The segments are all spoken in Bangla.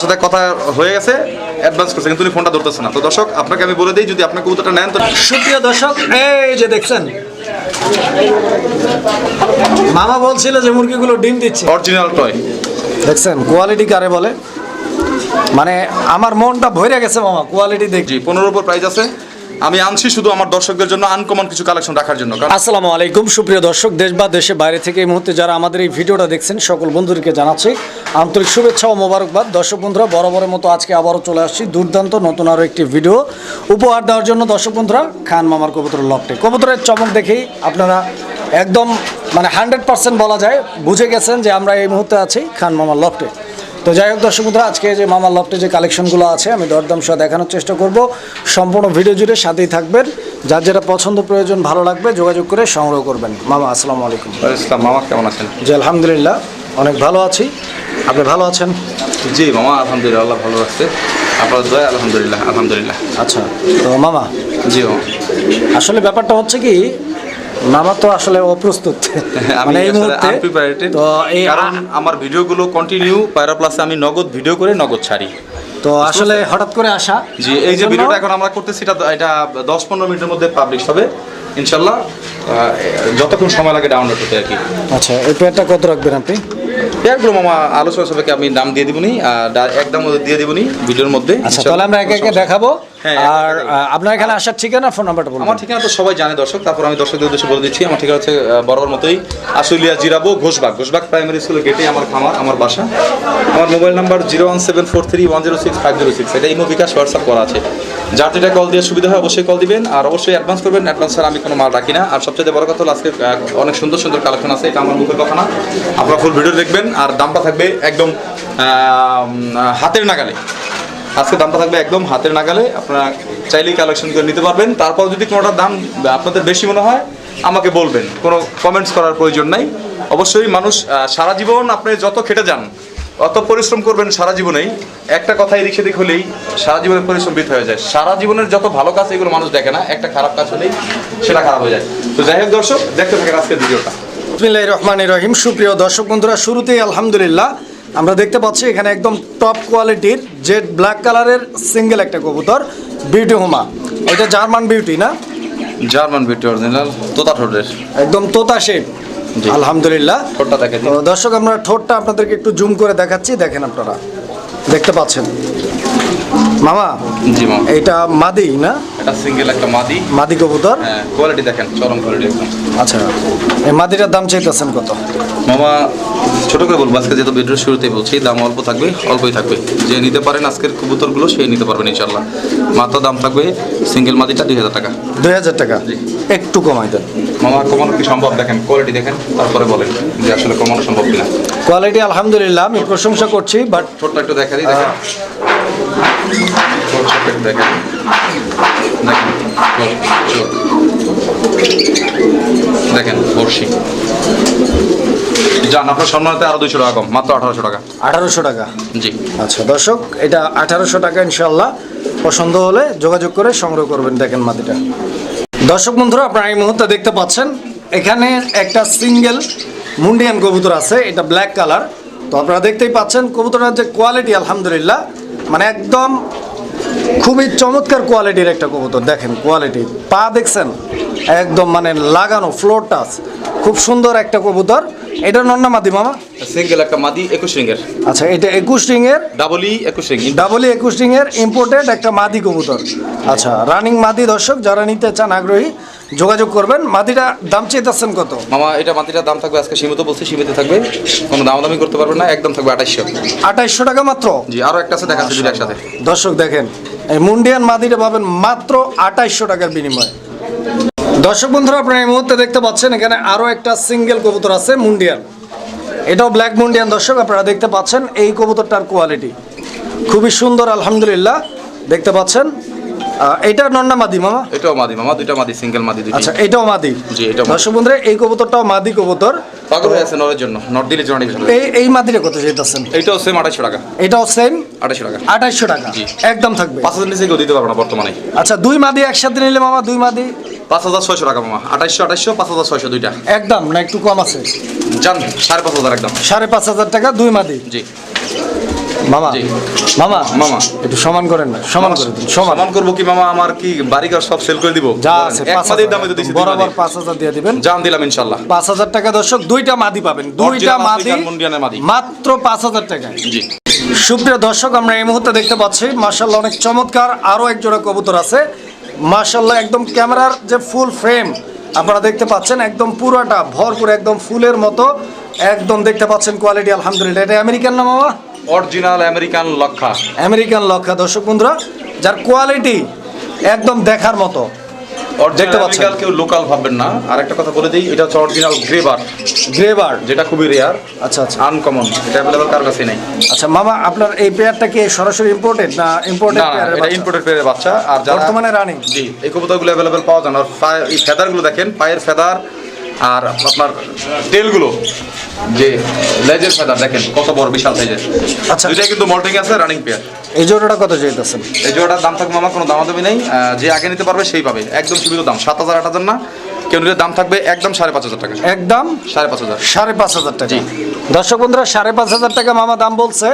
সাথে কথা হয়ে গেছে অ্যাডভান্স করছে কিন্তু উনি ফোনটা ধরতেছে না। তো দর্শক আপনাকে আমি বলে দিই যদি আপনার কবুতরটা নেন তো সুপ্রিয় দর্শক এই যে দেখছেন মামা বলছিল যে মুরগিগুলো ডিম দিচ্ছে। অরিজিনাল টয় দেখছেন কোয়ালিটি কারে বলে? মানে আমার মনটা ভরে গেছে মামা কোয়ালিটি দেখছি পনেরো উপর প্রাইস আছে। আমি আনছি শুধু আমার দর্শকদের জন্য আনকমন কিছু কালেকশন রাখার জন্য। আসসালামু আলাইকুম, সুপ্রিয় দর্শক, দেশ বা দেশে বাইরে থেকে এই মুহূর্তে যারা আমাদের এই ভিডিওটা দেখছেন, সকল বন্ধুদেরকে জানাচ্ছি আন্তরিক শুভেচ্ছা ও মোবারকবাদ। দর্শক বন্ধুরা, বরাবরের মতো আজকে আবারও চলে আসছি। দুর্দান্ত, নতুন আরও একটি ভিডিও উপহার দেওয়ার জন্য। দর্শক বন্ধুরা, খান মামার কবুতর লফটে কবুতরের চমক দেখেই আপনারা একদম মানে হান্ড্রেড পার্সেন্ট বলা যায়, বুঝে গেছেন যে আমরা এই মুহূর্তে আছি খান মামার লফটে তো যাই হোক দর্শক বন্ধুরা আজকে যে মামার লফটে যে কালেকশনগুলো আছে আমি দরদাম সহ দেখানোর চেষ্টা করব। সম্পূর্ণ ভিডিও জুড়ে সাথেই থাকবেন। যার যেটা পছন্দ প্রয়োজন ভালো লাগবে যোগাযোগ করে সংগ্রহ করবেন। মামা আসসালামু আলাইকুম। ইসলাম মামা কেমন আছেন? জি আলহামদুলিল্লাহ অনেক ভালো আছি। আপনি ভালো আছেন? জি মামা আলহামদুলিল্লাহ আল্লাহ ভালো রাখছে। আপনার দয়া আলহামদুলিল্লাহ আলহামদুলিল্লাহ। আচ্ছা তো মামা জি মামা। আসলে ব্যাপারটা হচ্ছে কি মামা তো আসলে অপ্রস্তুত। আমি মানে এই মুহূর্তে। তো এই কারণ আমার ভিডিওগুলো কন্টিনিউ পায়রা প্লাসে আমি নগদ ভিডিও করে নগদ ছাড়ি। তো আসলে হঠাৎ করে আসা। জি এই যে ভিডিওটা এখন আমরা করতেছি এটা এটা দশ পনেরো মিনিটের মধ্যে পাবলিশ হবে। ইনশাল্লাহ যতক্ষণ সময় লাগে ডাউনলোড হতে আর কি। আচ্ছা এই পেয়ারটা কত রাখবেন আপনি? একদম মামা আলোচনা সবাইকে আমি দাম দিয়ে দিবনি একদম দিয়ে দিবনি ভিডিওর মধ্যে। আচ্ছা তাহলে আমরা একে একে দেখাবো। হ্যাঁ, আর। আপনার এখানে আসার ঠিকানা ফোন নাম্বারটা বলুন। আমার ঠিকানা তো সবাই জানে দর্শক। তারপর আমি দর্শকদের উদ্দেশ্যে বলে দিচ্ছি আমার ঠিকানা হচ্ছে বরাবর মতোই আশুলিয়া জিরাবো ঘোষবাগ। ঘোষবাগ প্রাইমারি স্কুলের গেটে আমার খামার আমার বাসা। আমার mobile number zero one seven four three one zero six five zero six এটা ইমো বিকাশ হোয়াটসঅ্যাপ করা আছে। যার যেটা কল দিয়ে সুবিধা হয় অবশ্যই কল দিবেন। আর অবশ্যই অ্যাডভান্স করবেন। অ্যাডভান্স আমি কোনো মাল রাখি না। আর সবচেয়ে বড় কথা আজকে অনেক সুন্দর সুন্দর কালেকশন আছে। এটা আমার মুখের কথা না। আপনারা ফুল ভিডিও দেখবেন। আর দামটা থাকবে একদম হাতের নাগালে। আজকে দামটা থাকবে একদম হাতের নাগালে। আপনারা চাইলেই কালেকশন করে নিতে পারবেন। তারপর যদি কোনোটার দাম আপনাদের বেশি মনে হয়, আমাকে বলবেন। কোনো কমেন্টস করার প্রয়োজন নাই। অবশ্যই মানুষ সারা জীবন আপনি যত খেটে যান অত পরিশ্রম করবেন সারা জীবনেই। একটা কথাই দিক সেদিক হলেই সারা জীবনের পরিশ্রম বৃথ হয়ে যায়। সারা জীবনের যত ভালো কাজ এগুলো মানুষ দেখে না একটা খারাপ কাজ হলেই সেটা খারাপ হয়ে যায়। তো যাই হোক দর্শক দেখতে থাকেন আজকের ভিডিওটা। বিসমিল্লাহ রহমান রহিম। সুপ্রিয় দর্শক বন্ধুরা শুরুতেই আলহামদুলিল্লাহ আমরা দেখতে পাচ্ছি এখানে একদম টপ কোয়ালিটির জেড ব্ল্যাক কালারের সিঙ্গেল একটা কবুতর বিউটি হোমা এটা জার্মান বিউটি না? জার্মান বিউটি অরিজিনাল তোতা ঠোঁটের। একদম তোতা শেপ। আলহামদুলিল্লাহ। দর্শক আমরা ঠোঁটটা আপনাদেরকে একটু জুম করে দেখাচ্ছি দেখেন আপনারা। দেখতে পাচ্ছেন। মামা জি মামা। এইটা মাদি না? এটা সিঙ্গেল একটা মাদি। মাদি কবুতর? হ্যাঁ কোয়ালিটি দেখেন চরম কোয়ালিটি একদম। আচ্ছা এই মাদিটার দাম চাইতেছেন কত? মামা ছোট করে বলব আজকে যেহেতু ভিডিওর শুরুতেই বলছি দাম অল্প থাকবে অল্পই থাকবে। যে নিতে পারেন আজকের কবুতরগুলো সেই নিতে পারবেন ইনশাল্লাহ মাত্র দাম থাকবে সিঙ্গেল মাদিটা দুই হাজার টাকা। দুই হাজার টাকা? একটু কমাই দেন। মামা কমানো কি সম্ভব? দেখেন কোয়ালিটি দেখেন তারপরে বলেন যে আসলে কমানো সম্ভব কিনা। কোয়ালিটি আলহামদুলিল্লাহ আমি প্রশংসা করছি বাট ছোট্ট একটু দেখা দিই দেখেন। দেখেন। দেখেন বর্ষি যান আপনার সম্মানিত আরও দুইশো টাকা কম মাত্র আঠারোশো টাকা। আঠারোশো টাকা? জি। আচ্ছা দর্শক এটা আঠারোশো টাকা ইনশাল্লাহ পছন্দ হলে যোগাযোগ করে সংগ্রহ করবেন দেখেন মাটিটা। দর্শক বন্ধুরা আপনারা এই মুহূর্তে দেখতে পাচ্ছেন এখানে একটা সিঙ্গেল মুন্ডিয়ান কবুতর আছে এটা ব্ল্যাক কালার। তো আপনারা দেখতেই পাচ্ছেন কবুতরের যে কোয়ালিটি আলহামদুলিল্লাহ মানে একদম খুবই চমৎকার কোয়ালিটির একটা কবুতর দেখেন কোয়ালিটি। পা দেখছেন? একদম মানে লাগানো ফ্লোর টাচ খুব সুন্দর একটা কবুতর। এটা নন্না মাদি মামা? সিঙ্গেল একটা মাদি একুশ রিঙ্গের আচ্ছা এটা একুশ রিংয়ের? ডাবলই একুশ রিং। ডাবল একুশ রিংয়ের ইম্পোর্টেড একটা মাদি কবুতর। আচ্ছা রানিং মাদি দর্শক যারা নিতে চান আগ্রহী যোগাযোগ করবেন। মাদিটা দাম চেয়েছেন কত? মামা এটা মাটিটার দাম থাকবে আজকে সীমিত বলছি সীমিত থাকবে। কোনো দাম দামি করতে পারবেন না একদম থাকবে আঠাইশশো। আঠাইশশো টাকা মাত্র? জি আরও একটা আছে দেখাচ্ছি একসাথে। দর্শক দেখেন এই মুন্ডিয়ান মাদিটা পাবেন মাত্র আঠাইশশো টাকার বিনিময়ে। দর্শক বন্ধুরা, আপনারা এই মুহূর্তে দেখতে পাচ্ছেন এখানে আরও একটা সিঙ্গেল কবুতর আছে মুন্ডিয়ান। এটাও ব্ল্যাক মুন্ডিয়ান দর্শক, আপনারা দেখতে পাচ্ছেন এই কবুতরটার কোয়ালিটি। খুবই সুন্দর, আলহামদুলিল্লাহ, দেখতে পাচ্ছেন। এটা নন্না মাদি মামা? এটাও মাদি মামা দুইটা মাদি সিঙ্গেল মাদি দুইটা। আচ্ছা এটাও মাদি। জি, এটাও মাদি। দর্শক বন্ধুরা এই কবুতরটাও মাদি কবুতর। পাগল আছে নরের জন্য নট দিলে জন্য এই এই মাদিটা কত চাইতেছেন এইটাও সেম আড়াইশো টাকা। এটাও সেম আড়াইশো টাকা। আঠাইশশো টাকা। জি। একদম থাকবে। পাঁচ হাজার নিচে কেউ দিতে পারব না বর্তমানে। আচ্ছা দুই মাদি একসাথে নিলে মামা দুই মাদি? পাঁচ হাজার ছয়শো টাকা মামা। আঠাইশশো আঠাইশশো পাঁচ হাজার ছয়শো দুইটা। একদম না একটু কম আছে। জান সাড়ে পাঁচ হাজার একদম। সাড়ে পাঁচ হাজার টাকা দুই মাদি? জি। মামা। মামা মামা। একটু সমান করেন না সমান করে দিন সমান। সমান করব কি মামা? আমার কি বাড়িঘর সব সেল করে দিব? যা আছে এক পাঁচ মাদের হাজার দামে তো দিছি বরাবর পাঁচ হাজার দিয়ে দিবেন। জান দিলাম পাঁচ হাজার টাকা দর্শক দুইটা মাদি পাবেন দুইটা মাদি। মাত্র পাঁচ হাজার টাকায়। জি। সুপ্রিয় দর্শক আমরা এই মুহূর্তে দেখতে পাচ্ছি মার্শাল্লাহ অনেক চমৎকার আরও এক জোড়া কবুতর আছে। মার্শাল্লাহ একদম ক্যামেরার যে ফুল ফ্রেম আপনারা দেখতে পাচ্ছেন একদম পুরোটা ভরপুর একদম ফুলের মতো একদম দেখতে পাচ্ছেন কোয়ালিটি আলহামদুলিল্লাহ। এটা আমেরিকান না মামা? অরিজিনাল আমেরিকান লক্ষা। আমেরিকান লক্ষা দর্শক বন্ধুরা যার কোয়ালিটি একদম দেখার মতো। দেখতে দেখতে পাচ্ছেন। পাচ্ছেন কেউ লোকাল ভাববেন না। আর একটা কথা বলে দিই এটা হচ্ছে অরিজিনাল গ্রেবার গ্রেভার যেটা খুবই রেয়ার আচ্ছা আচ্ছা। আনকমন এটা অ্যাভেলেবল কার কাছে নেই? আচ্ছা মামা আপনার এই পেয়ারটা কি সরাসরি ইম্পোর্টেড না ইম্পোর্টেড না না ইম্পোর্টেড পেয়ারের বাচ্চা? আর যারা বর্তমানে রানিং জি এই কবুতরগুলো অ্যাভেলেবল পাওয়া যায় না। আর পায়ে- এই ফেদারগুলো দেখেন পায়ের ফেদার আর আপনার তেলগুলো যে লেজের ফেদার দেখেন কত বড় বিশাল সাইজের আচ্ছা। দুইটাই কিন্তু মল্টিং আছে রানিং পেয়ার এই জোড়াটা কত চাইতেছেন? এই জোড়াটার দাম থাকবে আমার কোনো দামাদামি নেই যে আগে নিতে পারবে সেই পাবে। একদম সীমিত দাম সাত হাজার আট হাজার না কেউ দাম থাকবে একদম সাড়ে পাঁচ হাজার টাকা। একদম? সাড়ে পাঁচ হাজার। সাড়ে পাঁচ হাজার টাকা। দর্শক বন্ধুরা সাড়ে পাঁচ হাজার টাকা মামা দাম বলছে।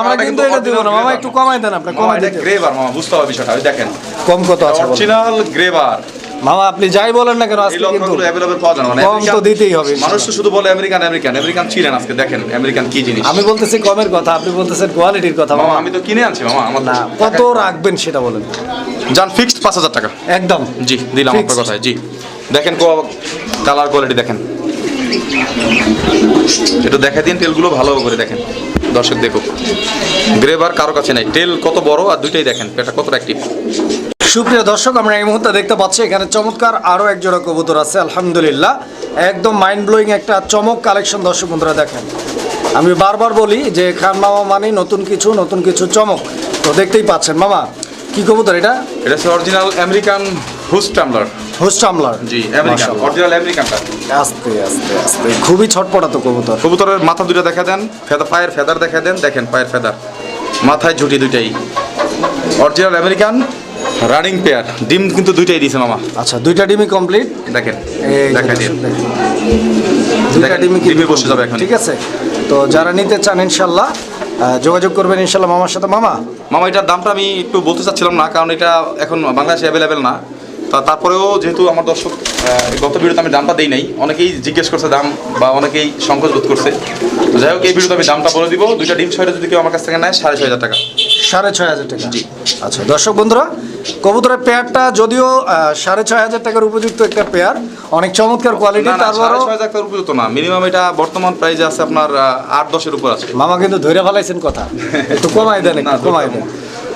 আমরা কিন্তু এটা দিব না। মামা একটু কমাই দেন আপনি কমাই দিতে। গ্রেবার মামা বুঝতে হবে বিষয়টা। ওই দেখেন। কম কত আছে অরিজিনাল গ্রেবার মামা আপনি যাই বলেন না কেন আজকে কিন্তু পাওয়া যায় না। কম তো দিতেই হবে। মানুষ তো শুধু বলে আমেরিকান আমেরিকান আমেরিকান চিনেন আজকে দেখেন আমেরিকান কি জিনিস। আমি বলতেছি কমের কথা আপনি বলতেছেন কোয়ালিটির কথা মামা আমি তো কিনে আনছি মামা আমার না কত রাখবেন সেটা বলেন। যান ফিক্সড পাঁচ হাজার টাকা। একদম। জি দিলাম আপনার কথায় জি। দেখেন কালার কোয়ালিটি দেখেন। একটু দেখা দিন টেলগুলো ভালো করে দেখেন। দর্শক দেখুক। গ্রেভার কারও কাছে নাই। টেল কত বড় আর দুইটাই দেখেন এটা কতটা অ্যাক্টিভ সুপ্রিয় দর্শক আমরা এই মুহূর্তে দেখতে পাচ্ছি এখানে চমৎকার আরও এক জোড়া কবুতর আছে আলহামদুলিল্লাহ। একদম মাইন্ড ব্লোয়িং একটা চমক কালেকশন দর্শক বন্ধুরা দেখেন। আমি বারবার বলি যে খান মামা মানে নতুন কিছু নতুন কিছু চমক। তো দেখতেই পাচ্ছেন মামা কি কবুতর এটা? এটা হচ্ছে অরিজিনাল আমেরিকান হুস টামলার হোস্টামলার জি আমেরিকান অরিজিনাল আমেরিকানটা আস্তে আস্তে আস্তে। খুবই ছটপটা তো কবুতর। কবুতরের মাথা দুটো দেখা দেন ফেদা পায়ের ফেদার দেখা দেন। দেখেন পায়ের ফেদার মাথায় ঝুটি দুইটাই। অরিজিনাল আমেরিকান রানিং পেয়ার ডিম কিন্তু দুইটাই দিয়েছে মামা। আচ্ছা দুইটা ডিমই কমপ্লিট দেখেন দেখা দুইটা ডিমই ডিমে বসে যাবে এখন। ঠিক আছে? তো যারা নিতে চান ইনশাল্লাহ যোগাযোগ করবেন ইনশাল্লাহ মামার সাথে। মামা? মামা এটার দামটা আমি একটু বলতে চাচ্ছিলাম না কারণ এটা এখন বাংলাদেশে অ্যাভেলেবেল না। তা তারপরেও যেহেতু আমার দর্শক গত ভিডিওতে আমি দামটা দিই নাই অনেকেই জিজ্ঞেস করছে দাম বা অনেকেই সংকোচ বোধ করছে। তো যাই হোক এই ভিডিওতে আমি দামটা বলে দিব। দুইটা ডিম ছয়টা যদি কেউ আমার কাছ থেকে নেয় সাড়ে ছয় হাজার টাকা। সাড়ে ছয় হাজার টাকা। জি। আচ্ছা দর্শক বন্ধুরা কবুতরের পেয়ারটা যদিও সাড়ে ছয় হাজার টাকার উপযুক্ত একটা পেয়ার অনেক চমৎকার কোয়ালিটি তারপরও ছয় হাজার টাকার উপযুক্ত না। মিনিমাম এটা বর্তমান প্রাইসে আছে আপনার আট দশের উপর আছে। মামা কিন্তু ধরে ফেলাইছেন কথা। একটু কমাই দেন কমাই দেন।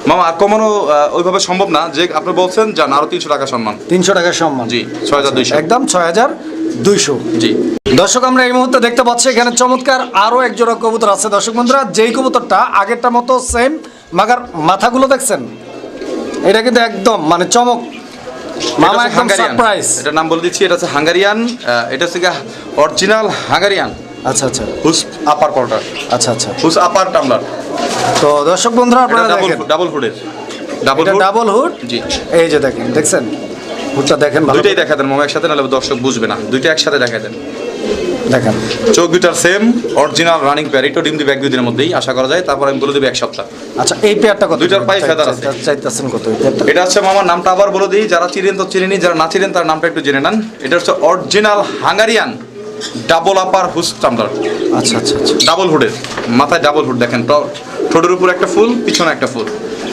মামা আর কমানো ওইভাবে সম্ভব না। যে আপনি বলছেন যান আরও তিনশো টাকা সম্মান। তিনশো টাকার সম্মান। জি ছয় হাজার দুইশো। একদম ছয় হাজার দুইশো। জি। দর্শক আমরা এই মুহূর্তে দেখতে পাচ্ছি এখানে চমৎকার আরও এক জোড়া কবুতর আছে। দর্শক বন্ধুরা যেই কবুতরটা আগেরটা মতো সেম মাগার মাথাগুলো দেখছেন? এটা কিন্তু একদম মানে চমক। মামা একদম। সারপ্রাইজ এটার নাম বলে দিচ্ছি এটা হচ্ছে হাঙ্গারিয়ান এটা হচ্ছে অরিজিনাল হাঙ্গারিয়ান। আচ্ছা আচ্ছা। হুস আপার কোয়ার্টার আচ্ছা আচ্ছা। হুস আপার টামলার তো দর্শক বন্ধুরা আপনারা ডাবল দেখেন। ডাবল হুডের ডাবল এটা ডাবল হুড জি। এই যে দেখেন দেখছেন? হুডটা দেখেন ভালো দুইটাই দেখা দেন মামা একসাথে নাহলে দর্শক বুঝবে না। দুইটা একসাথে দেখা দেন। দেখেন। চোখ দুইটার সেম অরিজিনাল রানিং পেয়ার এটাও ডিম দিবে এক দুই দিনের মধ্যেই আশা করা যায়। তারপর আমি বলে দেবো এক সপ্তাহ। আচ্ছা এই পেয়ারটা কত? দুইটার পায়ে feather আছে। চাইতেছেন কত এটা হচ্ছে মামার নামটা আবার বলে দিই যারা চিনেন তো চিনেনি যারা না চিনেন তার নামটা একটু জেনে নেন। এটা হচ্ছে অরিজিনাল হাঙ্গারিয়ান ডাবল আপার হুস টামলার আচ্ছা আচ্ছা আচ্ছা। ডাবল হুডের মাথায় ডাবল হুড দেখেন ঠোঁটের উপর একটা ফুল পিছনে একটা ফুল।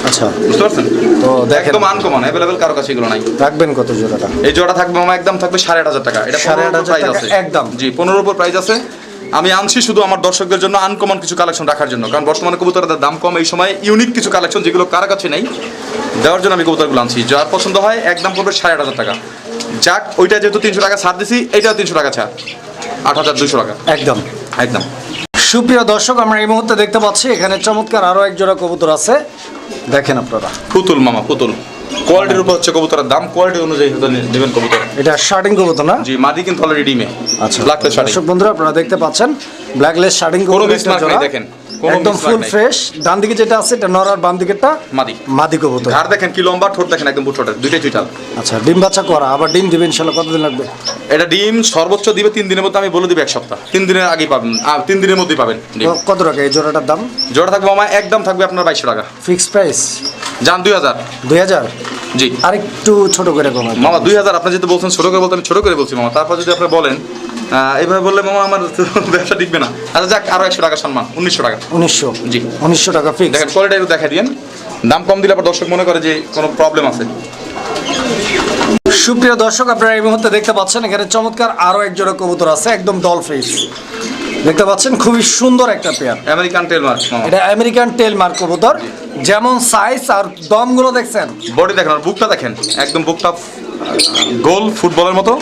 আচ্ছা। বুঝতে পারছেন? তো দেখেন। একদম আনকমন অ্যাভেলেবেল কারও কাছে এগুলো নাই। রাখবেন কত জোড়াটা? এই জোড়া থাকবে মামা একদম থাকবে সাড়ে আট হাজার টাকা। এটা সাড়ে আট হাজার টাকা একদম। জি পনেরোর উপর প্রাইস আছে। আমি আনছি শুধু আমার দর্শকদের জন্য আনকমন কিছু কালেকশন রাখার জন্য। কারণ বর্তমানে কবুতরের দাম কম এই সময় ইউনিক কিছু কালেকশন যেগুলো কার কাছে নেই দেওয়ার জন্য আমি কবুতরগুলো আনছি। যার পছন্দ হয় একদম পড়বে সাড়ে আট হাজার টাকা। যাক ওইটা যেহেতু তিনশো টাকা ছাড় দিছি এইটাও তিনশো টাকা ছাড়। আট হাজার দুশো টাকা। একদম। একদম। সুপ্রিয় দর্শক আমরা এই মুহূর্তে দেখতে পাচ্ছি এখানে চমৎকার আরও এক জোড়া কবুতর আছে। দেখেন আপনারা। পুতুল মামা পুতুল। কোয়ালিটির উপর হচ্ছে কবুতরের দাম কোয়ালিটি অনুযায়ী দেবেন নেবেন কবুতর। এটা শার্টিং কবুতর না? জি মাদি কিন্তু অলরেডি ডিমে। আচ্ছা। ব্ল্যাক প্লেস শাড়ি বন্ধুরা আপনারা দেখতে পাচ্ছেন ব্ল্যাকলেস শার্টিং কোনো কবুতর দেখেন। একদম ফুল ফ্রেশ ডান দিকে যেটা আছে এটা নর আর বাম দিকেরটা মাদি। মাদি কবুতর। ঘাড় দেখেন কি লম্বা ঠোঁট দেখেন একদম বুট দুইটাই চুইটাল আচ্ছা ডিম বাচ্চা করা আবার ডিম দিবে ইনশাল্লাহ কতদিন লাগবে? এটা ডিম সর্বোচ্চ দিবে তিন দিনের মধ্যে আমি বলে দিবে এক সপ্তাহ। তিন দিনের আগেই পাবেন আহ, তিন দিনের মধ্যেই পাবেন কত টাকা এই জোড়াটার দাম? জোড়া থাকবে মামা একদম থাকবে আপনার বাইশশো টাকা। ফিক্স প্রাইস যান দুই হাজার। দুই হাজার? জি। আরেকটু ছোট করে কমাবে মামা দুই হাজার আপনি যদি বলছেন ছোট করে বলতে আমি ছোট করে বলছি মামা। তারপর যদি আপনি বলেন আহ, এইভাবে বললে মামা আমার ব্যবসা টিকবে না। আচ্ছা যাক আরও একশো টাকা সম্মান উনিশশো টাকা। উনিশশো। জি। উনিশশো টাকা ফিক্স দেখেন কোয়ালিটি একটু দেখা দিন দাম কম দিলে আবার দর্শক মনে করে যে কোনো প্রবলেম আছে। সুপ্রিয় দর্শক আপনারা এই মুহূর্তে দেখতে পাচ্ছেন এখানে চমৎকার আরও এক জোড়া কবুতর আছে একদম ডল ফেস দেখতে পাচ্ছেন খুবই সুন্দর একটা পেয়ার আমেরিকান টেল মার্ক এটা আমেরিকান টেল মার্ক কবুতর। যেমন সাইজ আর দমগুলো দেখছেন। বডি দেখেন আর বুকটা দেখেন। একদম বুকটা গোল ফুটবলের মতো।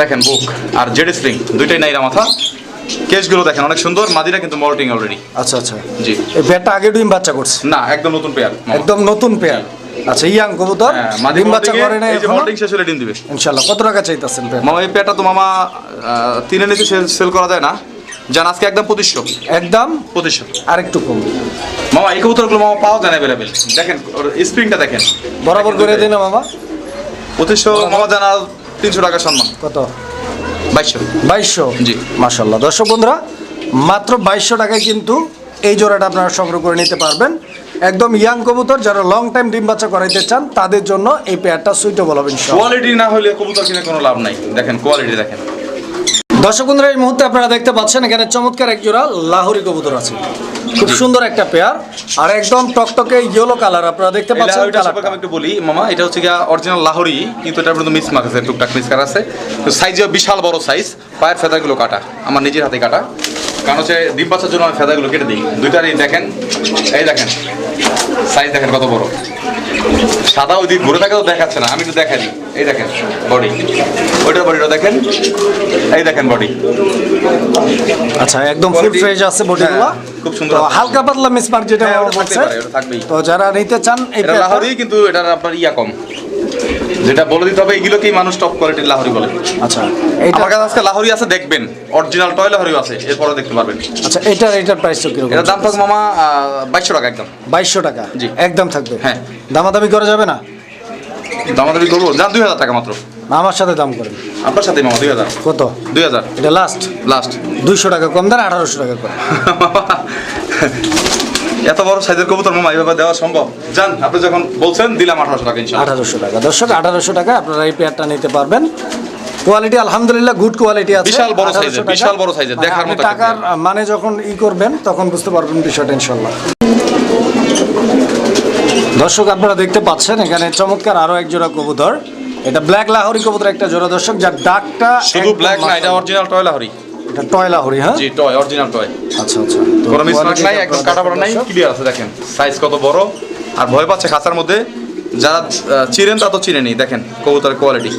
দেখেন বুক আর জেড স্প্রিং দুইটাই নাইরা মাথা। কেসগুলো দেখেন অনেক সুন্দর। মাদিরা কিন্তু মল্টিং অলরেডি আচ্ছা আচ্ছা। জি। এই পেয়ারটা আগে ডিম বাচ্চা করছে? না একদম নতুন পেয়ার একদম নতুন পেয়ার আচ্ছা ইয়াং কবুতর হ্যাঁ, মাদি ডিম বাচ্চা করে না এই যে মল্টিং শেষ হলে ডিম দিবে। ইনশাআল্লাহ কত টাকা চাইতেছেন পেয়ার মামা এই পেয়ারটা তো মামা তিনে নিচে সেল করা যায় না। জান আজকে একদম পঁচিশশো। একদম? পঁচিশশো। আরেকটু কম। মামা এই কবুতরগুলো মামা পাওয়া যায় না অ্যাভেলেবেল দেখেন স্প্রিংটা দেখেন। বরাবর করে দিন মামা। পঁচিশশো মামা জানা তিনশো টাকা সম্মান। কত? বাইশশো। বাইশশো? জি। মাসাল্লাহ দর্শক বন্ধুরা মাত্র বাইশশো টাকায় কিন্তু এই জোড়াটা আপনারা সংগ্রহ করে নিতে পারবেন। একদম ইয়াং কবুতর যারা লং টাইম ডিম বাচ্চা করাইতে চান তাদের জন্য এই পেয়ারটা সুইটেবল হবে কোয়ালিটি না হলে কবুতর কিনে কোনো লাভ নাই। দেখেন কোয়ালিটি দেখেন। দর্শক বন্ধুরা এই মুহূর্তে আপনারা দেখতে পাচ্ছেন এখানে চমৎকার এক জোড়া লাহোরি কবুতর আছে। খুব সুন্দর একটা পেয়ার আর একদম টকটকে ইয়েলো কালার আপনারা দেখতে পাচ্ছেন সম্পর্কে কালারটা আমি একটু বলি মামা এটা হচ্ছে গিয়া অরিজিনাল লাহোরি কিন্তু এটার মধ্যে মিস মার্ক আছে টুকটাক মিস কার আছে। তো সাইজও বিশাল বড় সাইজ পায়ের ফেদাগুলো কাটা আমার নিজের হাতে কাটা। কারণ হচ্ছে ডিম বাচ্চার জন্য আমি ফেদাগুলো কেটে দিই। দুইটারই দেখেন এই দেখেন সাইজ দেখেন কত বড়। সাদা ওই দিক ঘুরে থাকে তো দেখাচ্ছে না আমি একটু দেখাই এই দেখেন বডি ওইটার বডিটা দেখেন এই দেখেন বডি আচ্ছা একদম ফুল ফ্রেশ আছে বডিগুলো হ্যাঁ, খুব সুন্দর হালকা পাতলা মিসমার্ক যেটা ওটা থাকবেই। তো যারা নিতে চান এটা লাহোরই লাহোরি কিন্তু এটা আপনার ইয়া কম। যেটা বলে দিতে হবে এগুলোকেই মানুষ টপ কোয়ালিটির লাহরি বলে। আচ্ছা এইটা আমার কাছে আজকে লাহোরি আছে দেখবেন। অরিজিনাল টয় লাহোরি আছে এরপরে দেখতে পারবেন। আচ্ছা এটার এটার প্রাইস কীরকম? এটার দাম থাকবে মামা বাইশশো টাকা একদম। বাইশশো টাকা? জি। একদম থাকবে? হ্যাঁ। দামাদামি করা যাবে না? দামাদামি করব। যান দুই হাজার টাকা মাত্র। আমার সাথে দাম করেন। আপনার সাথে মামা দুই হাজার। কত? দুই হাজার। এটা লাস্ট লাস্ট দুইশো টাকা কম দেন আঠারোশো টাকা করে এত বড় সাইজের কবুতর মামা এইভাবে দেওয়া সম্ভব? যান আপনি যখন বলছেন দিলাম আঠারোশো টাকা আঠারোশো টাকা। দর্শক আঠারোশো টাকা আপনারা এই পেয়ারটা নিতে পারবেন। কোয়ালিটি আলহামদুলিল্লাহ গুড কোয়ালিটি আছে। বিশাল বড় 1800 বিশাল বড় size-এর, হ্যাঁ, দেখার মতো টাকার মানে যখন ই করবেন তখন বুঝতে পারবেন বিষয়টা ইনশাল্লাহ দর্শক আপনারা দেখতে পাচ্ছেন এখানে চমৎকার আরও এক জোড়া কবুতর। এটা ব্ল্যাক লাহোরি কবুতর একটা জোড়া দর্শক যার ডাকটা শুধু ব্ল্যাক না এটা অরিজিনাল টয় লাহোরি এটা টয় লাহোরি হ্যাঁ? জি টয় অরিজিনাল টয় আচ্ছা আচ্ছা। কোনো মিসমার্ক নাই একদম কাটা পড়া নাই ক্লিয়ার আছে দেখেন। সাইজ কত বড় আর ভয় পাচ্ছে খাঁচার মধ্যে। যারা চিনেন তা তো চিনে নি দেখেন কবুতরের কোয়ালিটি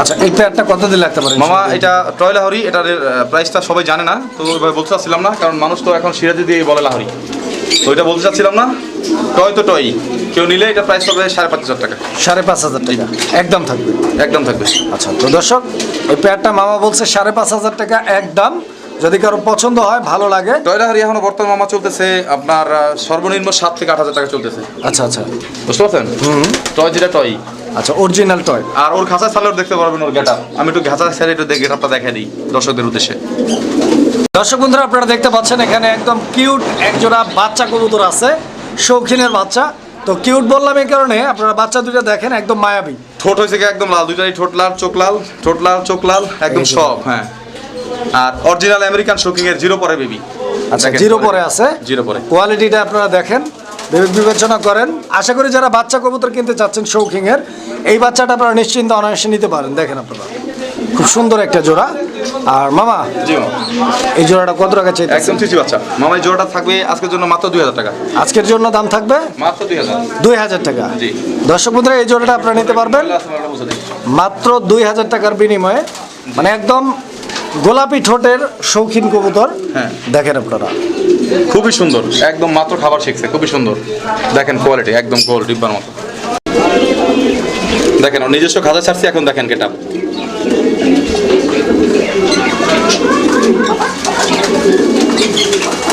আচ্ছা এই পেয়ারটা কত দিন লাগতে পারে মামা এটা টয় লাহরি এটার প্রাইসটা সবাই জানে না তো ওইভাবে বলতে চাচ্ছিলাম না কারণ মানুষ তো এখন সিরাজি দিয়ে বলে লাহরি। তো এটা বলতে চাচ্ছিলাম না? টয় তো টয় কেউ নিলে এটা প্রাইস পাবে সাড়ে পাঁচ হাজার টাকা। সাড়ে পাঁচ হাজার টাকা। একদম থাকবে। একদম থাকবে। আচ্ছা তো দর্শক এই পেয়ারটা মামা বলছে সাড়ে পাঁচ হাজার টাকা একদম। যদি কারও পছন্দ হয় ভালো লাগে। টয় লাহরি এখনও বর্তমান মামা চলতেছে আপনার আহ, সর্বনিম্ন সাত থেকে আট হাজার টাকা চলতেছে। আচ্ছা আচ্ছা। বুঝতে পারছেন? টয় যেটা টয়। আচ্ছা অরিজিনাল টয়। আর ওর খাঁচা ছাড়লেও দেখতে পারবেন ওর গেট আমি একটু ঘাঁচা ছেড়ে একটু গেট আপটা দেখাই দিই দর্শকদের উদ্দেশ্যে। দর্শক বন্ধুরা আপনারা দেখতে পাচ্ছেন এখানে একদম কিউট একজোড়া বাচ্চা কবুতর আছে শৌখিনের বাচ্চা। তো কিউট বললাম এই কারণে আপনারা বাচ্চা দুটো দেখেন একদম মায়াবী। ঠোঁট হয়েছে কি একদম লাল? দুইটাই ঠোঁট লাল চোখ লাল ঠোঁট লাল চোখ লাল একদম সব হ্যাঁ। আর অরিজিনাল আমেরিকান শোকিং এর জিরো পরে বেবি আচ্ছা জিরো পরে আছে। জিরো পরে। কোয়ালিটিটা আপনারা দেখেন বিবেচনা করেন। আশা করি যারা বাচ্চা কবুতর কিনতে চাচ্ছেন শৌখিংয়ের এই বাচ্চাটা আপনারা নিশ্চিন্ত অনায়াসে নিতে পারেন। দেখেন আপনারা। খুব সুন্দর একটা জোড়া। আর মামা জি এই জোড়াটা কত টাকা চাইতেছেন? একদম চিচি বাচ্চা। মামা এই জোড়াটা থাকবে আজকের জন্য মাত্র দুই হাজার টাকা। আজকের জন্য দাম থাকবে? মাত্র দুই হাজার। দুই হাজার টাকা। জি। দর্শক বন্ধুরা এই জোড়াটা আপনারা নিতে পারবেন। মাত্র দুই হাজার টাকার বিনিময়ে। মানে একদম গোলাপি ঠোঁটের শৌখিন কবুতর। হ্যাঁ। দেখেন আপনারা। খুবই সুন্দর। একদম মাত্র খাবার শিখছে। খুবই সুন্দর। দেখেন কোয়ালিটি একদম গোল ডিব্বার মতো। দেখেন নিজস্ব খাজা ছাড়ছি এখন দেখেন কেটা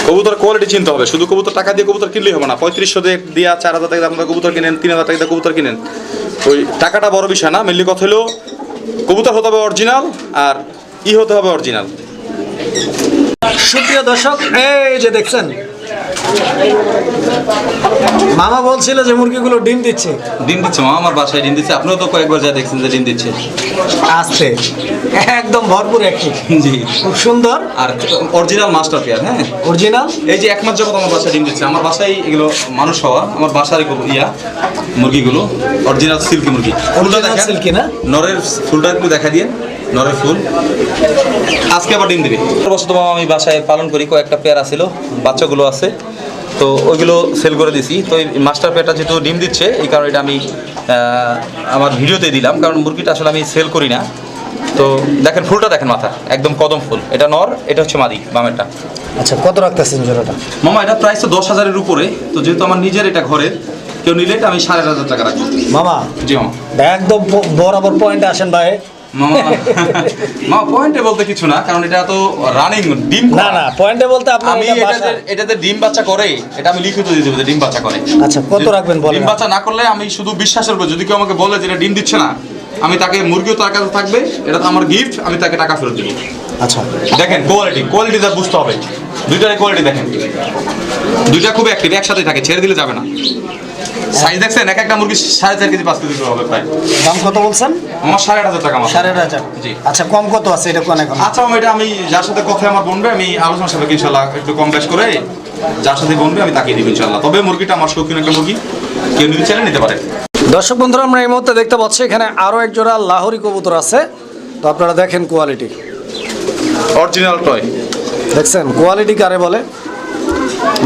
কবুতর কোয়ালিটি চিনতে হবে। শুধু কবুতর টাকা দিয়ে কবুতর কিনলেই হবে না। পঁয়ত্রিশশো দিয়ে চার হাজার টাকা আপনারা কবুতর কিনেন, তিন হাজার টাকা কবুতর কিনেন। ওই টাকাটা বড় বিষয় না। মেনলি কথা হলো, কবুতর হতে হবে অরিজিনাল আর ই হতে হবে অরিজিনাল সুপ্রিয় দর্শক, এই যে দেখছেন মামা বলছিল যে মুরগিগুলো ডিম দিচ্ছে। ডিম দিচ্ছে মামা আমার বাসায় ডিম দিচ্ছে। আপনিও তো কয়েকবার যা দেখছেন যে ডিম দিচ্ছে। আসতে একদম ভরপুর একটি। জি। খুব সুন্দর। আর অরিজিনাল মাস্টার পেয়ার হ্যাঁ? অরিজিনাল এই যে এক মাস যাবত আমার বাসায় ডিম দিচ্ছে আমার বাসায় এগুলো মানুষ হওয়া আমার বাসার ইয়া মুরগিগুলো অরিজিনাল সিল্কি মুরগি। ফুলটা দেখেন silky না? নরের ফুলটা একটু দেখা দিয়ে নরের ফুল। আজকে আবার ডিম দিবে। বছর তো আমি বাসায় পালন করি কয়েকটা পেয়ার আছিল বাচ্চাগুলো আছে। তো ওইগুলো সেল করে দিছি। তো এই মাস্টার পেয়ারটা যেহেতু ডিম দিচ্ছে এই কারণে এটা আমি আমার ভিডিওতে দিলাম। কারণ মুরগিটা আসলে আমি সেল করি না। তো দেখেন ফুলটা দেখেন মাথা একদম কদম ফুল। এটা নর এটা হচ্ছে মাদি বামেরটা। আচ্ছা কত রাখতেছেন জোড়াটা? মামা এটা প্রাইস তো দশ হাজারের উপরে। তো যেহেতু আমার নিজের এটা ঘরের কেউ নিলে আমি সাড়ে হাজার টাকা রাখব। মামা জি মামা। একদম বরাবর পয়েন্টে আসেন ভাই। মামা পয়েন্টে বলতে কিছু না কারণ এটা তো রানিং ডিম না না পয়েন্টে বলতে আপনার আমি এটা এটাতে এটাতে ডিম বাচ্চা করে এটা আমি লিখিত দিয়ে দেবো যে ডিম বাচ্চা করে। আচ্ছা কত রাখবেন বলেন ডিম বাচ্চা না করলে আমি শুধু বিশ্বাসের উপর যদি কেউ আমাকে বলে যে এটা ডিম দিচ্ছে না আমি তাকে মুরগিও তার কাছে থাকবে এটা তো আমার গিফট আমি তাকে টাকা ফেরত দেবো। আচ্ছা। দেখেন কোয়ালিটি কোয়ালিটি তার বুঝতে হবে। দুইটার কোয়ালিটি দেখেন। দুইটা খুব অ্যাক্টিভ একসাথে থাকে ছেড়ে দিলে যাবে না। সাইজ দেখছেন? এক একটা মুরগি সাড়ে চার কেজি পাঁচ কেজি হবে প্রায়। দাম কত বলছেন? আমার সাড়ে আট হাজার টাকা আমার সাড়ে আট হাজার। জি। আচ্ছা কম কত আছে এটা কোন এখন? আচ্ছা আমি এটা আমি যার সাথে কথা আমার বনবে আমি আলোচনা সাপেক্ষে ইনশাল্লাহ একটু কম বেশ করে যার সাথে বনবে আমি তাকে দিব ইনশাল্লাহ তবে মুরগিটা আমার শৌখিন একটা মুরগি। কেউ নিতে চাইলে নিতে পারে। দর্শক বন্ধুরা আমরা এই মুহূর্তে দেখতে পাচ্ছি এখানে আরও এক জোড়া লাহোরি কবুতর আছে। তো আপনারা দেখেন কোয়ালিটি অরিজিনাল টয় দেখছেন? কোয়ালিটি কারে বলে?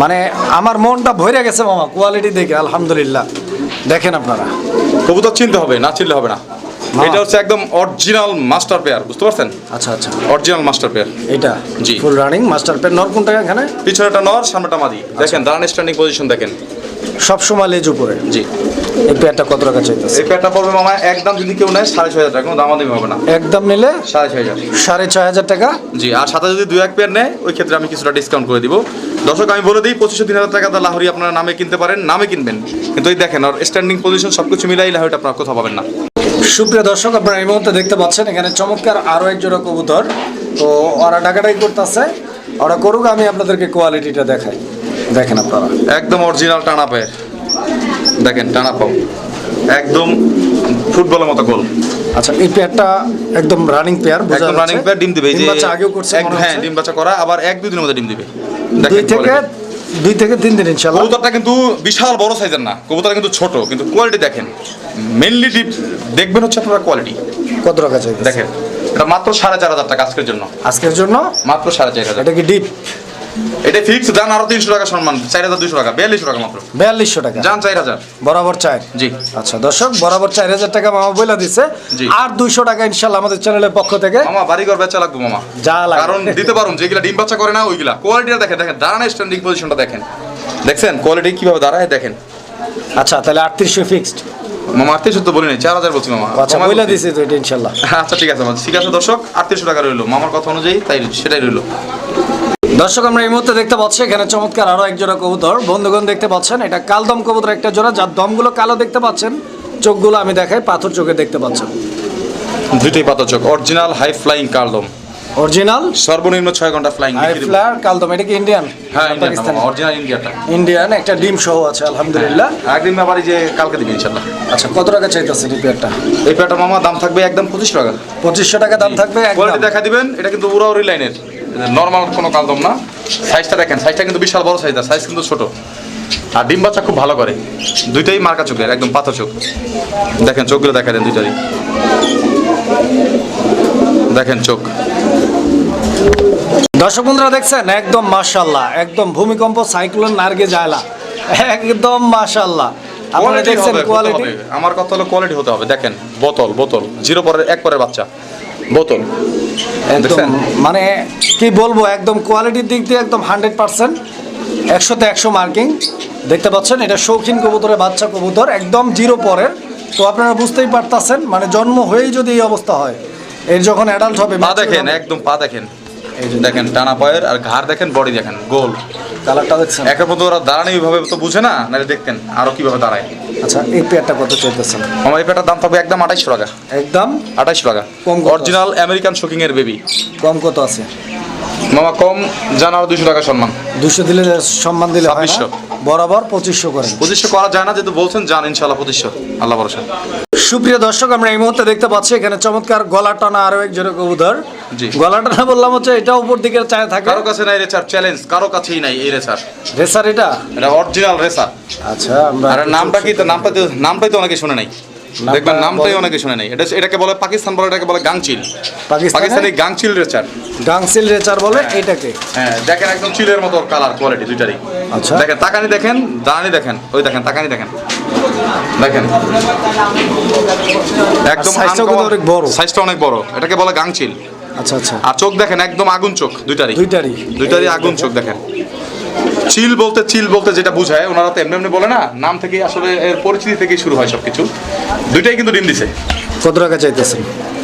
মানে আমার মনটা ভরে গেছে মামা কোয়ালিটি দেখে আলহামদুলিল্লাহ। দেখেন আপনারা। কবুতর চিনতে হবে না চিনলে হবে না। এটা হচ্ছে একদম অরিজিনাল মাস্টার পেয়ার বুঝতে পারছেন? আচ্ছা আচ্ছা। অরিজিনাল মাস্টার পেয়ার এটা? জি। ফুল রানিং মাস্টার পেন নর কোনটা এখানে? পিছনেটা নর সামনেটা মাদি। দেখেন দাঁড়ান স্ট্যান্ডিং পজিশন দেখেন। সব সময় লেজ উপরে? জি। এই পেয়ারটা কত টাকা চাইতেছে? এই প্যাডটা পড়বে মামা একদম যদি কেউ নেয় সাড়ে ছয় হাজার টাকা কোনো দামাদামি হবে না। একদম নিলে? সাড়ে ছয় হাজার। সাড়ে ছয় হাজার টাকা? জি আর সাথে যদি দুই এক পেয়ার নেয় ওই ক্ষেত্রে আমি কিছুটা ডিসকাউন্ট করে দিব। দর্শক আমি বলে দিই পঁচিশশো তিন হাজার টাকা দা লাহরি আপনারা নামে কিনতে পারেন নামে কিনবেন। কিন্তু এই দেখেন আর স্ট্যান্ডিং পজিশন সব কিছু মিলাই লাহরিটা আপনারা কোথাও পাবেন না। সুপ্রিয় দর্শক আপনারা এই মুহূর্তে দেখতে পাচ্ছেন এখানে চমৎকার আরও এক জোড়া কবুতর। তো ওরা টাকাটাই করতেছে ওরা করুক আমি আপনাদেরকে কোয়ালিটিটা দেখাই। দেখেন আপনারা। একদম অরিজিনাল টানা পেয়ার দেখেন টানা পাও একদম ফুটবলের মতো গোল। আচ্ছা এই পেয়ারটা একদম রানিং পেয়ার একদম রানিং পেয়ার ডিম দিবে এই যে বাচ্চা আগেও করছে হ্যাঁ ডিম বাচ্চা করা আবার এক দুই দিনের মধ্যে ডিম দিবে। দুই থেকে দুই থেকে তিন দিন ইনশাল্লাহ কবুতরটা কিন্তু বিশাল বড় সাইজের না কবুতরটা কিন্তু ছোট কিন্তু কোয়ালিটি দেখেন। মেনলি দেখবেন হচ্ছে আপনারা কোয়ালিটি কত টাকা চাইবে দেখেন এটা মাত্র সাড়ে চার হাজার টাকা আজকের জন্য। আজকের জন্য? মাত্র সাড়ে চার হাজার। এটা কি ডিপ এটা ফিক্স দান আরও তিনশো টাকা সম্মান চার হাজার দুশো টাকা বিয়াল্লিশশো টাকা মাত্র। বিয়াল্লিশশো টাকা। যান চার হাজার। বরাবর চার। জি। আচ্ছা দর্শক বরাবর চার হাজার টাকা মামা বলে দিছে। আর দুইশো টাকা ইনশাল্লাহ আমাদের চ্যানেলের পক্ষ থেকে। মামা বাড়িঘর বেচা লাগবে মামা। যা লাগে। কারণ দিতে পারুন যেগুলা ডিম বাচ্চা করে না ওইগুলা। কোয়ালিটিটা দেখেন দেখেন দাঁড়ানো স্ট্যান্ডিং পজিশনটা দেখেন। দেখছেন? কোয়ালিটি কীভাবে দাঁড়ায় দেখেন। আচ্ছা তাহলে আটত্রিশশো ফিক্সড মামা আটত্রিশশো তো বলি নাই চার হাজার বলছি মামা। আচ্ছা বলে দিছি তো এটা ইনশাল্লাহ। আচ্ছা ঠিক আছে ঠিক আছে দর্শক আটত্রিশশো টাকা রইল। মামার কথা অনুযায়ী তাই সেটাই রইল। দর্শক আমরা এই মুহূর্তে দেখতে পাচ্ছি এখানে চমৎকার আরও এক জোড়া কবুতর। বন্ধুগণ দেখতে পাচ্ছেন এটা কালদম কবুতর একটা জোড়া যার দমগুলো কালো দেখতে পাচ্ছেন। চোখগুলো আমি দেখাই পাথর চোখে দেখতে পাচ্ছেন। দুইটাই পাতা চোখ অরিজিনাল হাই ফ্লাইং কালদম। অরিজিনাল সর্বনিম্ন ছয় ঘণ্টা ফ্লাইং হাই ফ্লার কালদম এটা কি ইন্ডিয়ান হ্যাঁ পাকিস্তানি। অরিজিনাল ইন্ডিয়াটা ইন্ডিয়ান একটা ডিম সহ আছে আলহামদুলিল্লাহ। একদিন ব্যাপারে যে কালকে দিবি ইনশাল্লাহ আচ্ছা কত টাকা চাইতেছে রিপেয়ারটা এই প্যাটা মামা দাম থাকবে একদম পঁচিশ টাকা। পঁচিশশো টাকা দাম থাকবে কোয়ালিটি দেখা দিবেন এটা কিন্তু উড়াউড়ি লাইনের নর্মাল কোনো কালদম না। সাইজটা দেখেন সাইজটা কিন্তু বিশাল বড় সাইজ সাইজ কিন্তু ছোট। আর ডিম বাচ্চা খুব ভালো করে। দুইটাই মার্কা চোখের একদম পাথর চোখ। দেখেন চোখগুলো দেখা দেন দুইটারই। দেখেন চোখ। দর্শক বন্ধুরা দেখছেন? একদম মাশাল্লাহ একদম ভূমিকম্প সাইক্লোন নার্গে জায়লা। একদম মাশাল্লাহ আপনারা দেখছেন কোয়ালিটি আমার কথা হলো কোয়ালিটি হতে হবে। দেখেন বোতল বোতল। জিরো পরের এক পরের বাচ্চা। বোতল। একদম? মানে কি বলব একদম কোয়ালিটির দিক দিয়ে একদম হান্ড্রেড পার্সেন্ট। একশোতে একশো মার্কিং। দেখতে পাচ্ছেন এটা শৌখিন কবুতরের বাচ্চা কবুতর একদম জিরো পরের। তো আপনারা বুঝতেই পারতাছেন মানে জন্ম হয়েই যদি এই অবস্থা হয় এর যখন অ্যাডাল্ট হবে পা দেখেন একদম পা দেখেন। এই যে দেখেন টানা পায়ের আর ঘাড় দেখেন বডি দেখেন গোল। কালারটা দেখছেন? একের মতো ওরা দাঁড়ানি এইভাবে তো বুঝে না নাহলে দেখতেন আরও কীভাবে দাঁড়ায়। আচ্ছা এই পেয়ারটা কত চলতেছে আমার এই পেয়ারটার দাম থাকবে একদম আঠাইশশো টাকা। একদম? আঠাইশশো টাকা। কম অরিজিনাল আমেরিকান শুকিং এর বেবি কম কত আছে? মামা কম জানা আরও দুশো টাকা সম্মান। দুশো দিলে সম্মান দিলে ছাব্বিশশো। বরাবর পঁচিশশো করেন পঁচিশশো করা যায় না যেহেতু বলছেন জান ইনশাল্লাহ পঁচিশশো। আল্লাহ ভরসা। সুপ্রিয় দর্শক আমরা এই মুহূর্তে দেখতে পাচ্ছি এখানে চমৎকার গলা টানা আরও এক জোড়া কবুতর। জি। গলা টানা বললাম হচ্ছে এটা উপর দিকে চায় থাকে। কারও কাছে নাই রেচার চ্যালেঞ্জ কারও কাছেই নাই এই রেচার রেসার এটা? এটা অরিজিনাল রেসার আচ্ছা আমরা আর নামটা কি তো নামটা নামটাই তো অনেকে শুনে নাই। দেখবেন নামটাই অনেকে শুনে নাই। এটা এটাকে বলে পাকিস্তান বলে এটাকে বলে গাংচিল। পাকিস্তানি গাংচিল রেচার। গাংসিল রেচার বলে এইটাকে হ্যাঁ দেখেন একদম চিলের মতো কালার কোয়ালিটি দুইটারই। আচ্ছা। দেখেন তাকানি দেখেন দাঁড়ানি দেখেন। ওই দেখেন তাকানি দেখেন। দেখেন। একদম অনেক বড়। সাইজটা অনেক বড়। এটাকে বলে গাংচিল। আচ্ছা আচ্ছা। আর চোখ দেখেন একদম আগুন চোখ দুইটারই। দুইটারই। দুইটারই আগুন চোখ দেখেন। চিল বলতে চিল বলতে যেটা বুঝায় ওনারা তো এমনি এমনি বলে না নাম থেকে আসলে এর পরিচিতি থেকেই শুরু হয় সবকিছু। দুইটাই কিন্তু ডিম দিছে। কত টাকা চাইতেছেন?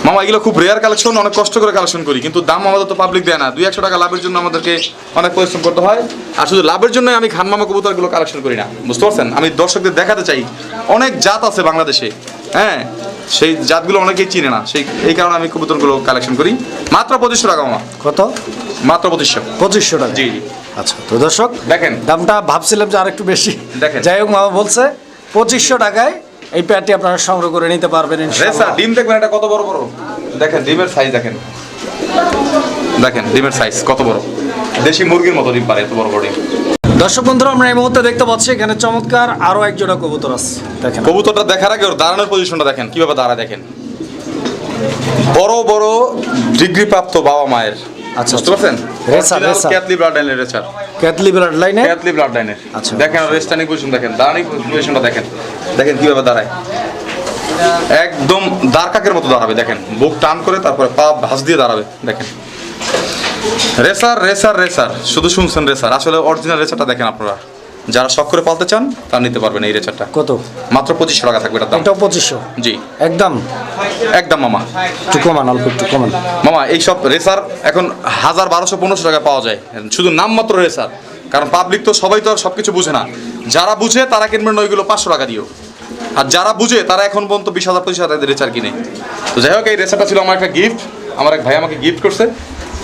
মামা এগুলো খুব রেয়ার কালেকশন অনেক কষ্ট করে কালেকশন করি কিন্তু দাম আমাদের তো পাবলিক দেয় না। দুই একশো টাকা লাভের জন্য আমাদেরকে অনেক পরিশ্রম করতে হয়। আর শুধু লাভের জন্য আমি খান মামা কবুতরগুলো কালেকশন করি না বুঝতে পারছেন? আমি দর্শকদের দেখাতে চাই অনেক জাত আছে বাংলাদেশে হ্যাঁ? সেই জাতগুলো অনেকেই চিনে না। সেই এই কারণে আমি কবুতরগুলো কালেকশন করি। মাত্র পঁচিশশো টাকা মামা। কত? মাত্র পঁচিশশো। পঁচিশশো টাকা? জি জি। আচ্ছা তো দর্শক দেখেন। দামটা ভাবছিলাম যে আরেকটু বেশি। দেখেন। যাই হোক মামা বলছে পঁচিশশো টাকায় এই প্যাডটি আপনারা সংগ্রহ করে নিতে পারবেন ডিম দেখবেন এটা কত বড় বড়? দেখেন ডিমের সাইজ দেখেন। দেখেন ডিমের সাইজ কত বড়? দেশি মুরগির মতো ডিম পারে এত বড় বড় ডিম। দর্শক বন্ধুরা আমরা এই মুহূর্তে দেখতে পাচ্ছি এখানে চমৎকার আরও এক জোড়া কবুতর আছে। দেখেন। কবুতরটা দেখার আগে ওর দাঁড়ানোর পজিশনটা দেখেন কীভাবে দাঁড়ায় দেখেন। বড় বড় ডিগ্রি প্রাপ্ত বাবা মায়ের। আচ্ছা, বুঝতে পারছেন? Racer, racer. ক্যাথলি ব্লাড লাইনের রেচার ক্যাথলি ব্লাড লাইনে ক্যাথলি ব্লাড লাইনের আচ্ছা। দেখেন রেস্টানিং পজিশন দেখেন দাঁড়ানি পজিশনটা দেখেন। দেখেন কীভাবে দাঁড়ায়। একদম দাঁড়কাকের মতো দাঁড়াবে দেখেন। বুক টান করে তারপরে পা ভাঁজ দিয়ে দাঁড়াবে দেখেন। Racer racer racer. শুধু শুনছেন রেসার। আসলে অরিজিনাল রেসারটা দেখেন আপনারা। যারা শখ করে পালতে চান তারা নিতে পারবেন এই রেচারটা কত? মাত্র পঁচিশশো টাকা থাকবে এটার দাম। পঁচিশশো? জি। একদম? একদম মামা। একটু কমান অল্প একটু কমান। মামা এইসব রেসার এখন হাজার বারোশো পনেরোশো টাকা পাওয়া যায়। শুধু নামমাত্র রেসার। কারণ পাবলিক তো সবাই তো আর সব কিছু বুঝে না। যারা বুঝে তারা কিনবেন ওইগুলো পাঁচশো টাকা দিও আর যারা বুঝে তারা এখন পর্যন্ত বিশ হাজার পঁচিশ হাজার রেচার কিনে। তো যাই হোক এই রেসারটা ছিল আমার একটা গিফট আমার এক ভাই আমাকে গিফট করছে।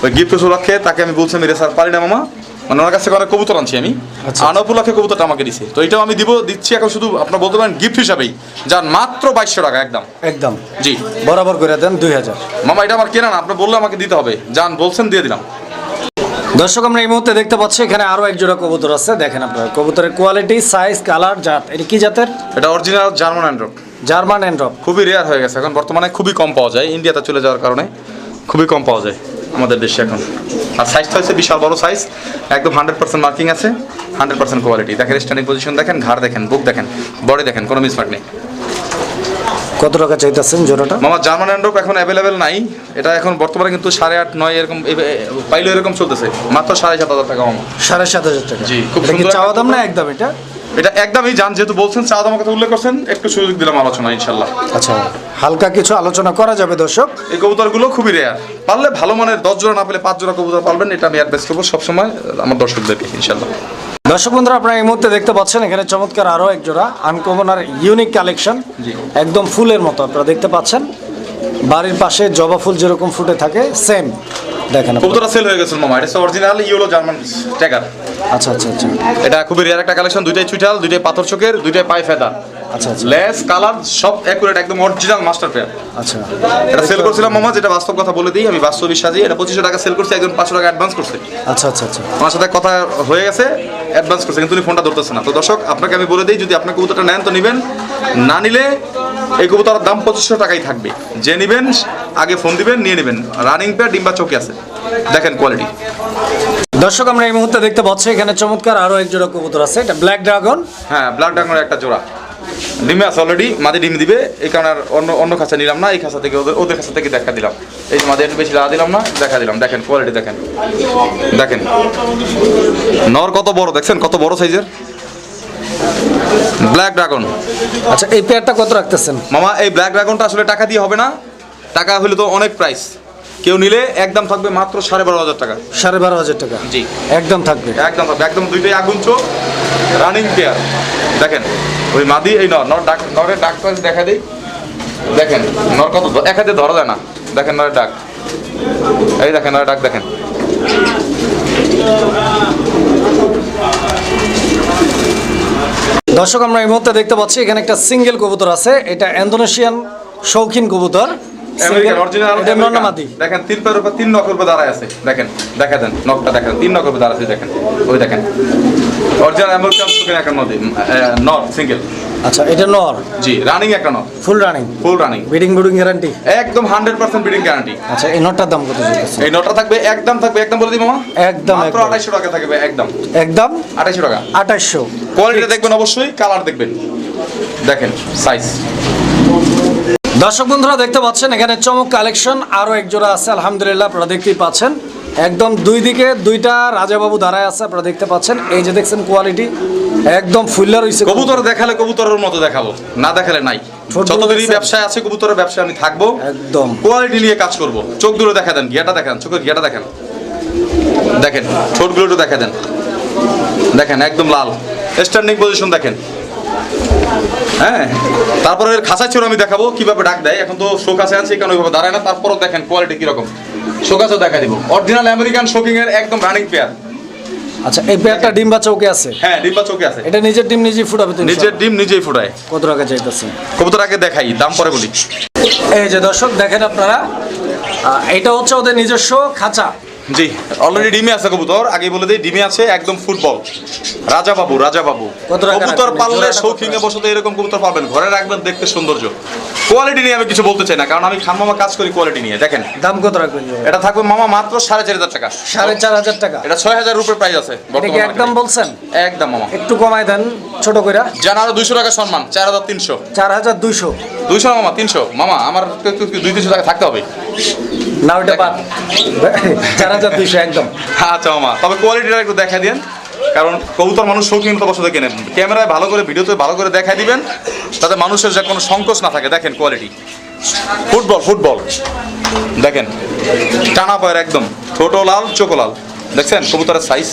ওই গিফট উপলক্ষে তাকে আমি বলছি আমি রেসার পারি না মামা। মানে ওনার কাছ থেকে অনেক কবুতর আনছি আমি? আচ্ছা। আনা উপলক্ষে কবুতরটা আমাকে দিছে। তো এটাও আমি দিব দিচ্ছি এখন শুধু আপনার বলতে পারেন গিফট হিসাবেই যার মাত্র বাইশশো টাকা একদম। একদম। জি। বরাবর করে দেন দুই হাজার। মামা এটা আমার কেনা না আপনি বললে আমাকে দিতে হবে। যান বলছেন দিয়ে দিলাম। দর্শক আমরা এই মুহূর্তে দেখতে পাচ্ছি এখানে আরও এক জোড়া কবুতর আছে। দেখেন আপনারা কবুতরের কোয়ালিটি সাইজ কালার জাত এটা কি জাতের? এটা অরিজিনাল জার্মান অ্যান্ড্রপ জার্মান এন্ড্রপ খুবই রেয়ার হয়ে গেছে এখন বর্তমানে খুবই কম পাওয়া যায় ইন্ডিয়াতে চলে যাওয়ার কারণে খুবই কম পাওয়া যায়। আমাদের দেশে এখন। আর সাইজটা হচ্ছে বিশাল বড় সাইজ একদম হান্ড্রেড পার্সেন্ট মার্কিং আছে হান্ড্রেড পার্সেন্ট কোয়ালিটি দেখেন স্ট্যান্ডিং পজিশন দেখেন ঘাড় দেখেন বুক দেখেন বডি দেখেন কোনো মিসমার্ক নেই। কত টাকা চাইতেছেন জোড়াটা? মামা জার্মান অ্যান্ড্রপ এখন অ্যাভেলেবেল নাই। এটা এখন বর্তমানে কিন্তু সাড়ে আট নয় এরকম পাইলেও এরকম চলতেছে। মাত্র সাড়ে সাত হাজার টাকা মামা। সাড়ে সাত হাজার টাকা। জি, খুব চাওয়া দাম না একদম এটা? এটা একদমই জান যেহেতু বলছেন চা দামের কথা উল্লেখ করছেন একটু সুযোগ দিলাম আলোচনা ইনশাল্লাহ আচ্ছা হালকা কিছু আলোচনা করা যাবে দর্শক। এই কবুতরগুলো খুবই রেয়ার পারলে ভালো মানের দশ জোড়া না পেলে পাঁচ জোড়া কবুতর পালবেন এটা আমি অ্যাডভাইস করব সবসময় আমার দর্শকদেরকে ইনশাল্লাহ দর্শক বন্ধুরা আপনারা এই মুহূর্তে দেখতে পাচ্ছেন এখানে চমৎকার আরও এক জোড়া আনকমন আর ইউনিক কালেকশন একদম ফুলের মতো আপনারা দেখতে পাচ্ছেন। বাড়ির পাশে জবা ফুল যেরকম ফুটে থাকে সেম দেখেন। কবুতরটা সেল হয়ে গেছে মামা এটা অরিজিনাল ইউলো জার্মান ট্যাগার আচ্ছা আচ্ছা আচ্ছা। এটা খুবই রেয়ার একটা কালেকশন দুইটাই চুইটাল দুইটাই পাথর চোখের দুইটাই পায়ে ফেদা। আচ্ছা আচ্ছা। লেস কালার সব অ্যাকুরেট একদম অরিজিনাল মাস্টার পেয়ার আচ্ছা। এটা সেল করছিলাম মামা যেটা বাস্তব কথা বলে দিই আমি বাস্তবিক সাজিয়ে এটা পঁচিশশো টাকা সেল করছি একজন পাঁচশো টাকা অ্যাডভান্স করছে। আচ্ছা আচ্ছা আচ্ছা। আমার সাথে কথা হয়ে গেছে অ্যাডভান্স করছে কিন্তু উনি ফোনটা ধরতেছে না। তো দর্শক আপনাকে আমি বলে দিই যদি আপনার কবুতরটা নেন তো নেবেন। না নিলে এই কবুতরের দাম পঁচিশশো টাকাই থাকবে। যে নেবেন আগে ফোন দিবেন নিয়ে নেবেন। রানিং পেয়ার ডিম্বা চৌকি আছে। দেখেন কোয়ালিটি দর্শক আমরা এই মুহূর্তে দেখতে পাচ্ছি এখানে চমৎকার আরও এক জোড়া কবুতর আছে। এটা ব্ল্যাক ড্রাগন হ্যাঁ ব্ল্যাক ড্রাগনের একটা জোড়া। ডিমে আছে অলরেডি মাঝে ডিম দিবে। এই কারণে আর অন্য অন্য খাঁচা নিলাম না এই খাঁচা থেকে ওদের ওদের খাঁচা থেকে দেখা দিলাম। এই মাঝে একটু বেশি লাগা দিলাম না দেখা দিলাম। দেখেন কোয়ালিটি দেখেন। দেখেন। নর কত বড় দেখছেন কত বড় সাইজের ব্ল্যাক ড্রাগন আচ্ছা এই পেয়ারটা কত রাখতেছেন? মামা এই ব্ল্যাক ড্রাগনটা আসলে টাকা দিয়ে হবে না। টাকা হলে তো অনেক প্রাইস কেউ নিলে একদম থাকবে মাত্র সাড়ে বারো হাজার টাকা। সাড়ে বারো হাজার টাকা? জি। একদম থাকবে? একদম থাকবে। একদম দুইটাই আগুন চোখ রানিং পেয়ার দেখেন ওই মাদি এই নর নর ডাক নরের ডাকটা দেখা দেই। দেখেন নর কত এক হাতে ধরা যায় না। দেখেন নরের ডাক। এই দেখেন নরের ডাক দেখেন। দর্শক আমরা এই মুহূর্তে দেখতে পাচ্ছি এখানে একটা সিঙ্গেল কবুতর আছে। এটা ইন্দোনেশিয়ান শৌখিন কবুতর। আমেরিকান অরিজিনাল এটা দেখেন তিন পের উপর তিন নখের উপর দাঁড়ায় আছে। দেখেন দেখা দেন নখটা দেখেন তিন নখের উপর দাঁড়ায় আছে দেখেন। ওই দেখেন। অরিজিনাল আমেরিকান সুকেন একটা নদী নট সিঙ্গেল আচ্ছা এটা নর? জি রানিং একটা full running full running breeding বুডিং guarantee একদম হান্ড্রেড পার্সেন্ট বিডিং গ্যারান্টি আচ্ছা এই নটটার দাম কত এই নটটা থাকবে একদম থাকবে একদম বলে দিই মামা। একদম, মাত্র টাকা থাকবে একদম। একদম? আড়াইশো টাকা। আঠাশশো কোয়ালিটি দেখবেন অবশ্যই কালার দেখবেন। দেখেন সাইজ দর্শক বন্ধুরা দেখতে পাচ্ছেন এখানে চমক কালেকশন আরও একজোড়া আছে আলহামদুলিল্লাহ আপনারা দেখতেই পাচ্ছেন। একদম দুই দিকে দুইটা রাজাবাবু দাঁড়ায় আছে আপনারা দেখতে পাচ্ছেন। এই যে দেখছেন কোয়ালিটি একদম ফুল্লা রয়েছে কবুতর দেখালে কবুতরের মতো দেখাবো না দেখালে নাই। যতদিনই ব্যবসায় আছে কবুতরের ব্যবসায় আমি থাকব। একদম। কোয়ালিটি নিয়ে কাজ করব। চোখ দুটো দেখা দেন গিয়াটা দেখান চোখের গিয়াটা দেখেন। দেখেন ঠোঁটগুলো একটু দেখা দেন। দেখেন একদম লাল। স্ট্যান্ডিং পজিশন দেখেন। হ্যাঁ তারপরে খাঁচা ছিল আমি দেখাবো কীভাবে ডাক দেয়। এখন তো শো কাছে আছে কারণ ওইভাবে দাঁড়ায় না। তারপরও দেখেন কোয়ালিটি কীরকম। শো কাছেও দেখা দিব। অরিজিনাল আমেরিকান শোকিং এর একদম রানিং পেয়ার আচ্ছা এই পেয়ারটা ডিম বা চৌকে আছে? হ্যাঁ ডিম্বা চোখে আছে। এটা নিজের ডিম নিজেই ফুটাবে তো নিজের ডিম নিজেই ফুটায়। কত টাকা চাইতেছে? কবুতর আগে দেখাই দাম পরে বলি। এই যে দর্শক দেখেন আপনারা। এটা হচ্ছে ওদের নিজস্ব খাঁচা। জি অলরেডি ডিমে আছে কবুতর আগে বলে দিই ডিমে আছে একদম ফুটবল রাজা বাবু রাজা বাবু। কবুতর? পাললে শৌখিনে বসতে এরকম কবুতর পাবেন ঘরে রাখবেন দেখতে সৌন্দর্য। কোয়ালিটি নিয়ে আমি কিছু বলতে চাই না কারণ আমি খান মামা কাজ করি কোয়ালিটি নিয়ে দেখেন। দাম কত রাখবেন? এটা থাকবে মামা মাত্র সাড়ে চার হাজার টাকা। সাড়ে চার হাজার টাকা? এটা ছয় হাজার রুপির প্রাইস আছে একদম বলছেন? একদম মামা। একটু কমায় দেন ছোট কইরা। জানা আরও দুইশো টাকা সম্মান চার হাজার তিনশো। চার হাজার দুইশো। দুইশো মামা তিনশো। মামা আমার দুই তিনশো টাকা থাকতে হবে। না ওইটা বাদ। চার হাজার দুইশো, একদম। আচ্ছা মামা তবে কোয়ালিটিটা একটু দেখা দিন কারণ কবুতর মানুষ শৌখিনতা বসতে কেনেন ক্যামেরায় ভালো করে, ভিডিওতে ভালো করে দেখা দিবেন তাতে মানুষের যে কোনো সংকোচ না থাকে। দেখেন কোয়ালিটি ফুটবল ফুটবল। দেখেন, টানা পায়ের একদম, ছোট লাল, চোখো লাল। দেখছেন? কবুতরের সাইজ